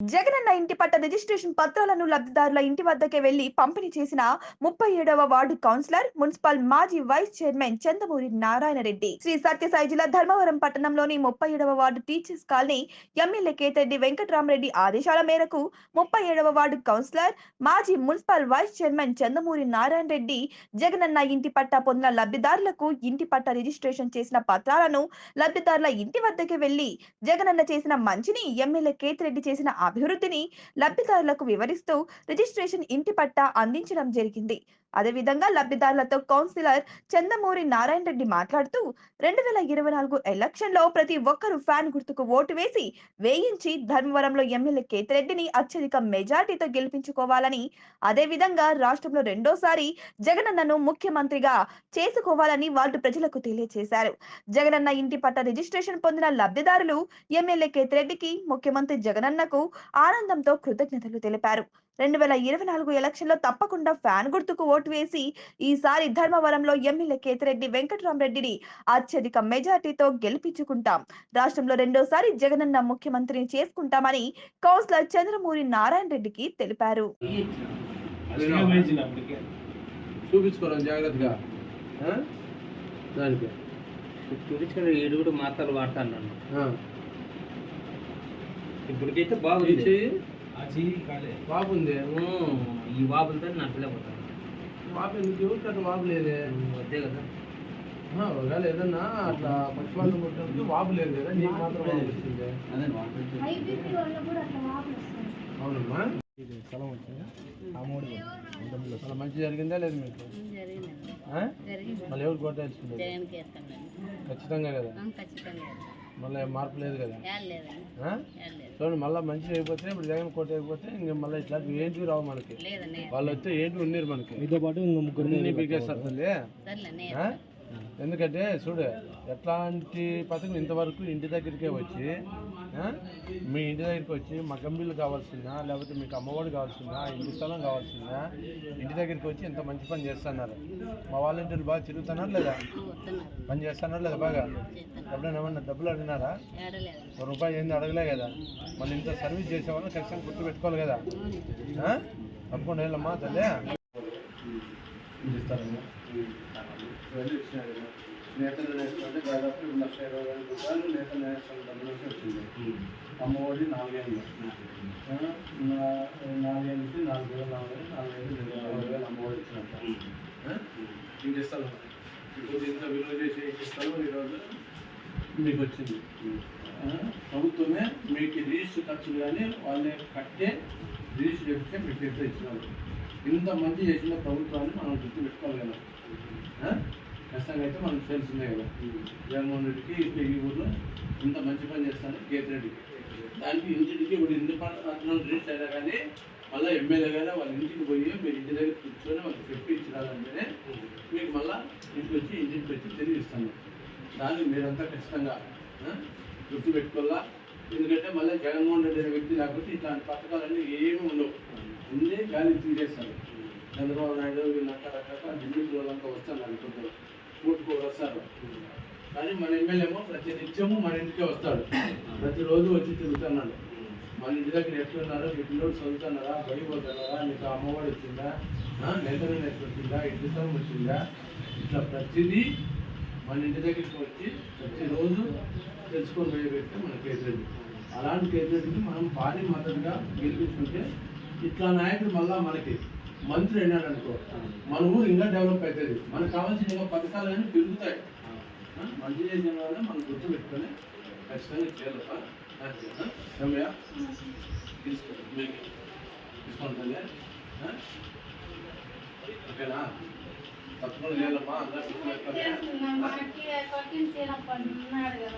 జగనన్న ఇంటి పట్ట రిజిస్ట్రేషన్ పత్రాలను లబ్ధిదారుల ఇంటి వద్దకే వెళ్ళి పంపిణీ చేసిన ముప్పై ఏడవ వార్డు కౌన్సిలర్ మున్సిపల్ మాజీ వైస్ చైర్మన్ చందమూరి నారాయణ రెడ్డి. శ్రీ సత్యసాయి జిల్లా ధర్మవరం పట్టణంలోని ముప్పై ఏడవ ward teachers colony MLA Kethireddy Venkataramareddy ఆదేశాల మేరకు ముప్పై ఏడవ వార్డు కౌన్సిలర్ మాజీ municipal vice chairman Chandamuri Narayana Reddy Jagananna ఇంటి పట్టా పొందిన లబ్ధిదారులకు ఇంటి పట్ట రిజిస్ట్రేషన్ చేసిన పత్రాలను లబ్ధిదారుల ఇంటి వద్దకే వెళ్ళి జగనన్న చేసిన మంచిని ఎమ్మెల్యే కేతిరెడ్డి చేసిన అభివృద్ధిని లబ్ధిదారులకు వివరిస్తూ రిజిస్ట్రేషన్ ఇంటి పట్టా అందించడం జరిగింది. అదేవిధంగా లబ్ధిదారులతో కౌన్సిలర్ చందమూరి నారాయణ రెడ్డి మాట్లాడుతూ రెండు వేల ఇరవై నాలుగు ఎలక్షన్లో ప్రతి ఒక్కరూ ఫ్యాన్ గుర్తుకు ఓటు వేసి వేయించి ధర్మవరంలో ఎమ్మెల్యే కేతిరెడ్డిని అత్యధిక మెజార్టీతో గెలిపించుకోవాలని అదేవిధంగా రాష్ట్రంలో రెండోసారి జగనన్నను ముఖ్యమంత్రిగా చేసుకోవాలని వార్డు ప్రజలకు తెలియజేశారు. జగనన్న ఇంటి పట్ట రిజిస్ట్రేషన్ పొందిన లబ్ధిదారులు ఎమ్మెల్యే కేతిరెడ్డికి ముఖ్యమంత్రి జగనన్నకు ఆనందంతో కృతజ్ఞతలు తెలిపారు. రెండు వేల ఇరవై నాలుగు ఎలక్షన్లో తప్పకుండా ఫ్యాన్ గుర్తుకు ఓటు వేసి ఈసారి ధర్మవరంలో ఎమ్మెల్యే కేతిరెడ్డి వెంకటరామరెడ్డిని అత్యధిక మెజార్టీతో గెలిపించుకుంటాం. రాష్ట్రంలో రెండోసారి జగనన్న ముఖ్యమంత్రిని చేసుకుంటామని కౌన్సిలర్ చంద్రమూరి నారాయణ రెడ్డికి తెలిపారు. చూపించుకోవడం జాగ్రత్తగా. ఆ? దానికి. చూపించుకుని ఏడు కూడా మాత్రలు వాడతాను నన్ను. ఇప్పటికైతే బాగుంది. ఉమ్, ఈ వాపులతో నచ్చలేకపోతాను వాపు ఎందుకు అట్లా వాపు లేదే? వద్దే కదా. ఒకవేళ ఏదన్నా అట్లా కొట్టినప్పుడు వాపు లేదు కదా నీకు మాత్రం వాపు వచ్చింది? అవునమ్మా. స్థలం వచ్చిందా? అలా మంచి జరిగిందా లేదు మీకు? మళ్ళీ ఎవరు కొట్టాల్సింది ఖచ్చితంగా కదా. మళ్ళీ మార్పు లేదు కదా. చూడండి మళ్ళీ మంచిగా అయిపోతే ఇప్పుడు జగన్ కోట అయిపోతే ఇంక మళ్ళీ ఇట్లాంటివి ఏంటివి రావు మనకి. వాళ్ళు వస్తే ఏంటి ఉన్నారు మనకి. మీతో పాటు ఇంకో ముగ్గురు పీకేస్తారు తల్లి? ఎందుకంటే చూడు ఎట్లాంటి పథకం ఇంతవరకు ఇంటి దగ్గరికే వచ్చి ఆ? మీ ఇంటి దగ్గరికి వచ్చి మగ్గం బిల్లు కావాల్సిందా లేకపోతే మీకు అమ్మఒడి కావాల్సిందా ఇంటి స్థలం కావాల్సిందా? ఇంటి దగ్గరికి వచ్చి ఇంత మంచి పని చేస్తున్నారు. మా వాలంటీర్లు బాగా తిరుగుతున్నారు లేదా? పని చేస్తున్నారు లేదా బాగా? ఎప్పుడైనా ఏమన్నా డబ్బులు అడిగినారా? ఒక రూపాయి ఏంది అడగలే కదా. మళ్ళీ ఇంత సర్వీస్ చేసేవాళ్ళు ఖచ్చితంగా గుర్తు పెట్టుకోవాలి కదా? తప్పకుండా వెళ్ళమ్మా తల్లి. నేతలు నేర్చుకుంటే దాదాపు రెండు లక్షల ఇరవై వేల రూపాయలు నేతలు నేర్చుకున్న డబ్బులు వచ్చింది. అమ్మఒడి నాలుగేళ్ళు నాలుగేళ్ళకి నాలుగు వేలు నాలుగు వేలు నాలుగు రెండు వేల అరవై వేలు అమ్మఒడి ఇచ్చినట్ట. ఏం చేస్తాను ఇప్పుడు ఇంత విలువ చేసి ఇస్తాను ఈరోజు? మీకు వచ్చింది. ప్రభుత్వమే మీకు రిజిస్టర్ ఖర్చులు కానీ వాళ్ళే కట్టే రిజిస్టర్ చేస్తే మీకు ఎంత ఇచ్చినారు? ఇంతమంది చేసిన ప్రభుత్వాన్ని మనం గుర్తు పెట్టుకోవాలి ఖచ్చితంగా అయితే మనకు తెలిసిందే కదా. జగన్మోహన్ రెడ్డికి ఈ ఊర్లో ఇంత మంచి పని చేస్తాను కేతిరెడ్డికి దానికి ఇంటికి ఇప్పుడు ఇంటి పట్టణం రీచ్ అయినా కానీ మళ్ళీ ఎమ్మెల్యే గారు వాళ్ళ ఇంటికి పోయి మీరు ఇంటి దగ్గర కూర్చొని వాళ్ళకి చెప్పి మీకు మళ్ళీ ఇంటికి వచ్చి ఇంటికి వచ్చి తెలియజేస్తాను. దాన్ని మీరంతా ఖచ్చితంగా ఆ, గుర్తు పెట్టుకోవాలా? ఎందుకంటే మళ్ళీ జగన్మోహన్ రెడ్డి అనే వ్యక్తి లేకపోతే ఇట్లాంటి పథకాలన్నీ ఏమీ ఉండవు. అన్నీ గాలి తీసేస్తాను చంద్రబాబు నాయుడు వీళ్ళంతా రకరకాల ఢిల్లీ వాళ్ళంతా వస్తాను అనుకుంటున్నాను కూటుకు వస్తారు కానీ మన ఎమ్మెల్యేమో ప్రతి నిత్యము మన ఇంటికే వస్తాడు. ప్రతిరోజు వచ్చి తిరుగుతున్నాడు. మన ఇంటి దగ్గర ఎట్లున్నారో? మీ పిల్లలు చదువుతున్నారా బడి మీకు అమ్మఒడి వచ్చిందా? నేతలు వచ్చిందా? ఇంటి స్థలం వచ్చిందా? ఇట్లా ప్రతిదీ మన ఇంటి దగ్గరికి వచ్చి ప్రతిరోజు తెలుసుకొని పోయే వ్యక్తి మన కేసరెడ్డి అలాంటి కేసరెడ్డిని మనం భారీ మద్దతుగా గెలిపించుకుంటే ఇట్లా నాయకుడు మళ్ళీ మనకి మంత్రి అయినాడు అనుకో. మన ఊరు ఇంకా డెవలప్ అవుతుంది. మనకు కావాల్సిన ఇంకా పథకాలు అనేవి పెరుగుతాయి. ఆ? మంచి చేసిన వాళ్ళే మనం గుర్తు పెట్టుకొని ఖచ్చితంగా చేయాలప్ప రమ్య తీసుకో. ఓకేనా? తప్పకుండా చేయాలమ్మా. అందరూ